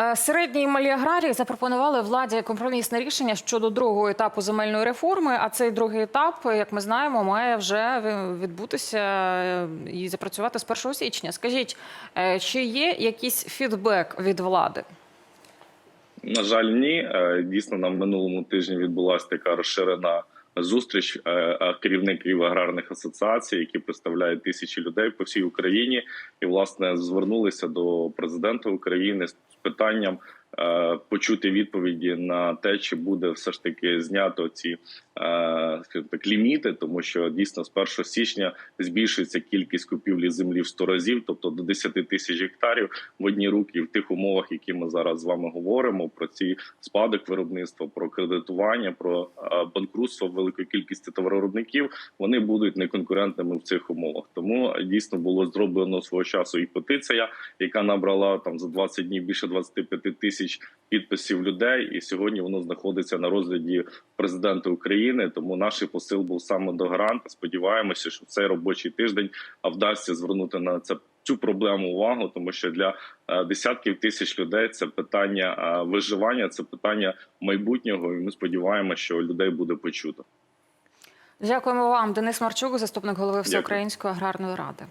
Е, Середні і малі аграрії запропонували владі компромісне рішення щодо другого етапу земельної реформи. А цей другий етап, як ми знаємо, має вже відбутися е, і запрацювати з 1 січня. Скажіть, е, чи є якийсь фідбек від влади? На жаль, ні. Дійсно, на минулому тижні відбулася така розширена зустріч е, е, керівників аграрних асоціацій, які представляють тисячі людей по всій Україні, і власне звернулися до президента України з питанням. Е, Почути відповіді на те, чи буде все ж таки знято ці е, так ліміти, тому що дійсно з 1 січня збільшується кількість купівлі землі в 100 разів, тобто до 10 тисяч гектарів в одні руки в тих умовах, які ми зараз з вами говоримо, про ці спадок виробництва, про кредитування, про е, банкрутство великої кількості товаровиробників, вони будуть неконкурентними в цих умовах. Тому дійсно було зроблено свого часу і петиція, яка набрала там за 20 днів більше 25 тисяч підписів людей, і сьогодні воно знаходиться на розгляді президента України. Тому наш посил був саме до гаранта. Сподіваємося, що в цей робочий тиждень а вдасться звернути на це цю проблему увагу, тому що для е, десятків тисяч людей це питання е, виживання, це питання майбутнього. І ми сподіваємося, що людей буде почуто. Дякуємо вам, Денис Марчук, заступник голови Всеукраїнської аграрної ради.